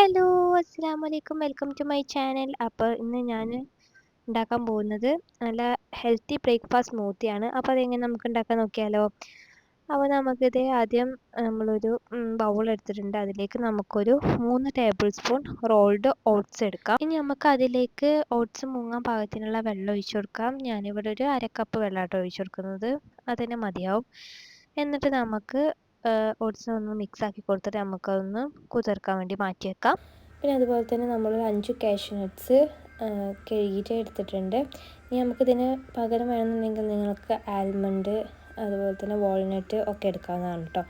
Hello അസ്സാം വലൈക്കും welcome to my channel. അപ്പോൾ ഇന്ന് ഞാൻ ഉണ്ടാക്കാൻ പോകുന്നത് നല്ല ഹെൽത്തി ബ്രേക്ക്ഫാസ്റ്റ് സ്മൂത്തിയാണ്. അപ്പോൾ അതെങ്ങനെ നമുക്ക് ഉണ്ടാക്കാൻ നോക്കിയാലോ? അപ്പോൾ നമുക്കിത് ആദ്യം നമ്മളൊരു ബൗൾ എടുത്തിട്ടുണ്ട്. അതിലേക്ക് നമുക്കൊരു മൂന്ന് ടേബിൾ സ്പൂൺ റോൾഡ് ഓട്സ് എടുക്കാം. ഇനി നമുക്ക് അതിലേക്ക് ഓട്സ് മുങ്ങാൻ പാകത്തിനുള്ള വെള്ളം ഒഴിച്ചു കൊടുക്കാം. ഞാനിവിടെ ഒരു അരക്കപ്പ് വെള്ളമാട്ടോ ഒഴിച്ചു കൊടുക്കുന്നത്. അതിന് മതിയാവും. എന്നിട്ട് നമുക്ക് ഓട്സ് ഒന്ന് മിക്സ് ആക്കി കൊടുത്തിട്ട് നമുക്കതൊന്ന് കുതിർക്കാൻ വേണ്ടി മാറ്റി വെക്കാം പിന്നെ അതുപോലെ തന്നെ നമ്മൾ അഞ്ച് കാഷ്യൂ നട്ട്സ് കഴുകിയിട്ട് എടുത്തിട്ടുണ്ട്. ഇനി നമുക്കിതിന് പകരം വേണമെന്നുണ്ടെങ്കിൽ നിങ്ങൾക്ക് ആൽമണ്ട് അതുപോലെ തന്നെ വാൾനട്ട് ഒക്കെ എടുക്കാവുന്നതാണ് കേട്ടോ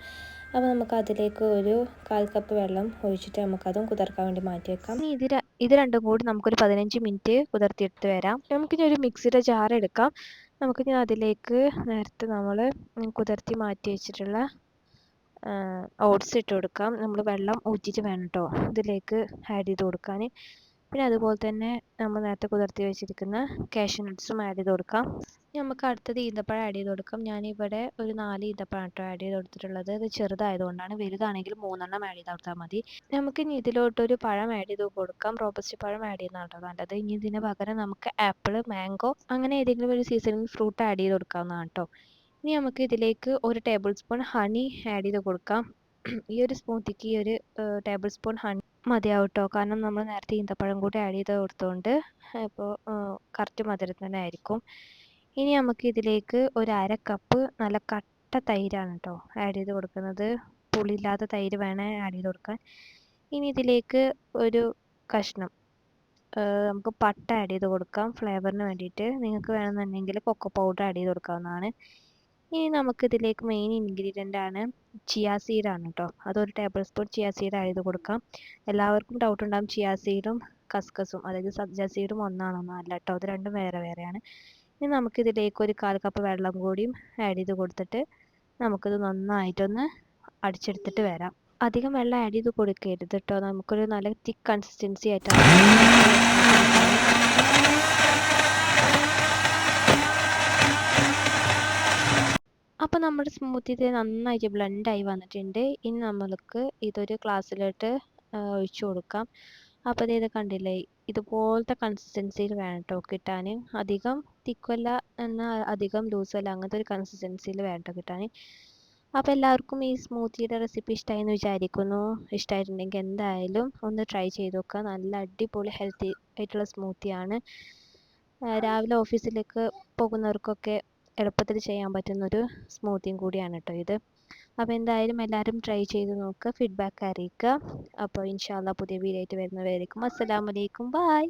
അപ്പോൾ നമുക്ക് അതിലേക്ക് ഒരു കാൽ കപ്പ് വെള്ളം ഒഴിച്ചിട്ട് നമുക്കതും കുതിർക്കാൻ വേണ്ടി മാറ്റി വെക്കാം ഇനി ഇത് ഇത് രണ്ടും കൂടി നമുക്കൊരു പതിനഞ്ച് മിനിറ്റ് കുതിർത്തിയെടുത്ത് വരാം. നമുക്കിനി ഒരു മിക്സിയുടെ ജാർ എടുക്കാം. നമുക്കിനി അതിലേക്ക് നേരത്തെ നമ്മൾ കുതിർത്തി മാറ്റി വെച്ചിട്ടുള്ള ഓട്സ് ഇട്ട് കൊടുക്കാം. നമ്മൾ വെള്ളം ഊറ്റിയിട്ട് വേണം കേട്ടോ ഇതിലേക്ക് ആഡ് ചെയ്ത് കൊടുക്കാൻ പിന്നെ അതുപോലെ തന്നെ നമ്മൾ നേരത്തെ കുതിർത്തി വെച്ചിരിക്കുന്ന കാഷ്യൂ നട്ട്സും ആഡ് ചെയ്ത് കൊടുക്കാം. നമുക്ക് അടുത്തത് ഈന്തപ്പഴം ആഡ് ചെയ്ത് കൊടുക്കാം. ഞാനിവിടെ ഒരു നാല് ഈന്തപ്പഴം കേട്ടോ ആഡ് ചെയ്ത് കൊടുത്തിട്ടുള്ളത്. ഇത് ചെറുതായതുകൊണ്ടാണ്. വലുതാണെങ്കിൽ മൂന്നെണ്ണം ആഡ് ചെയ്ത് കൊടുത്താൽ മതി. നമുക്ക് ഇനി ഇതിലോട്ടൊരു പഴം ആഡ് ചെയ്ത് കൊടുക്കാം. റോബസ്റ്റ് പഴം ആഡ് ചെയ്യുന്നതാണ് കേട്ടോ നല്ലത്. ഇനി ഇതിന് പകരം നമുക്ക് ആപ്പിൾ മാംഗോ അങ്ങനെ ഏതെങ്കിലും ഒരു സീസണിങ് ഫ്രൂട്ട് ആഡ് ചെയ്ത് കൊടുക്കാവുന്നതാണ് കേട്ടോ ഇനി നമുക്ക് ഇതിലേക്ക് ഒരു ടേബിൾ സ്പൂൺ ഹണി ആഡ് ചെയ്ത് കൊടുക്കാം. ഈ ഒരു സ്മൂത്തിക്ക് ഈ ഒരു ടേബിൾ സ്പൂൺ ഹണി മതിയാവും കേട്ടോ കാരണം നമ്മൾ നേരത്തെ ഈന്തപ്പഴം കൂടി ആഡ് ചെയ്ത് കൊടുത്തുകൊണ്ട് ഇപ്പോൾ കറക്റ്റ് മധുരം തന്നെ ആയിരിക്കും. ഇനി നമുക്ക് ഇതിലേക്ക് ഒരു അര കപ്പ് നല്ല കട്ട തൈരാണ് കേട്ടോ ആഡ് ചെയ്ത് കൊടുക്കുന്നത്. പുളിയില്ലാത്ത തൈര് വേണേൽ ആഡ് ചെയ്ത് കൊടുക്കാൻ. ഇനി ഇതിലേക്ക് ഒരു കഷ്ണം നമുക്ക് പട്ട ആഡ് ചെയ്ത് കൊടുക്കാം. ഫ്ലേവറിന് വേണ്ടിയിട്ട്. നിങ്ങൾക്ക് വേണമെന്നുണ്ടെങ്കിൽ കൊക്കോ പൗഡർ ആഡ് ചെയ്ത് കൊടുക്കാവുന്നതാണ്. ഇനി നമുക്ക് ഇതിലേക്ക് മെയിൻ ഇൻഗ്രീഡിയന്റ് ആണ് ചിയാ സീഡാണ് കേട്ടോ അതൊരു tablespoon chia seed add കൊടുക്കാം. എല്ലാവർക്കും ഡൗട്ട് ഉണ്ടാകും ചിയാ സീഡും കസ്കസും അതായത് സബ്ജ സീഡും ഒന്നാണോന്നോ അല്ല കേട്ടോ അത് രണ്ടും വേറെ വേറെയാണ്. ഇനി നമുക്കിതിലേക്ക് ഒരു കാൽ കപ്പ് വെള്ളം കൂടിയും ആഡ് ചെയ്ത് കൊടുത്തിട്ട് നമുക്കിത് നന്നായിട്ടൊന്ന് അടിച്ചെടുത്തിട്ട് വരാം. അധികം വെള്ളം ആഡ് ചെയ്ത് കൊടുക്കരുത് കേട്ടോ നമുക്കൊരു നല്ല തിക്ക് കൺസിസ്റ്റൻസി ആയിട്ടാണ് അപ്പോൾ നമ്മുടെ സ്മൂത്തി ഇത് നന്നായിട്ട് ബ്ലെൻഡായി വന്നിട്ടുണ്ട്. ഇനി നമ്മൾക്ക് ഇതൊരു ഗ്ലാസ്സിലോട്ട് ഒഴിച്ചു കൊടുക്കാം. അപ്പോൾ ഇത് കണ്ടില്ലേ? ഇതുപോലത്തെ കൺസിസ്റ്റൻസിയിൽ വേണം കേട്ടോ കിട്ടാൻ അധികം തിക്കുമല്ല എന്നാൽ അധികം ലൂസുമല്ല അങ്ങനത്തെ ഒരു കൺസിസ്റ്റൻസിയിൽ വേണം കേട്ടോ കിട്ടാൻ അപ്പോൾ എല്ലാവർക്കും ഈ സ്മൂത്തിയുടെ റെസിപ്പി ഇഷ്ടമായി എന്ന് വിചാരിക്കുന്നു. ഇഷ്ടമായിട്ടുണ്ടെങ്കിൽ എന്തായാലും ഒന്ന് ട്രൈ ചെയ്ത് നോക്കുക. നല്ല അടിപൊളി ഹെൽത്തി ആയിട്ടുള്ള സ്മൂത്തിയാണ് രാവിലെ ഓഫീസിലേക്ക് പോകുന്നവർക്കൊക്കെ എളുപ്പത്തിൽ ചെയ്യാൻ പറ്റുന്നൊരു സ്മൂത്തിയും കൂടിയാണ് കേട്ടോ ഇത്. അപ്പോൾ എന്തായാലും എല്ലാവരും ട്രൈ ചെയ്ത് നോക്കുക ഫീഡ്ബാക്ക് അറിയിക്കുക അപ്പോൾ ഇൻഷാല്ല പുതിയ വീഡിയോ ആയിട്ട് വരുന്നവരായിരിക്കും അസ്സലാമലൈക്കും ബായ്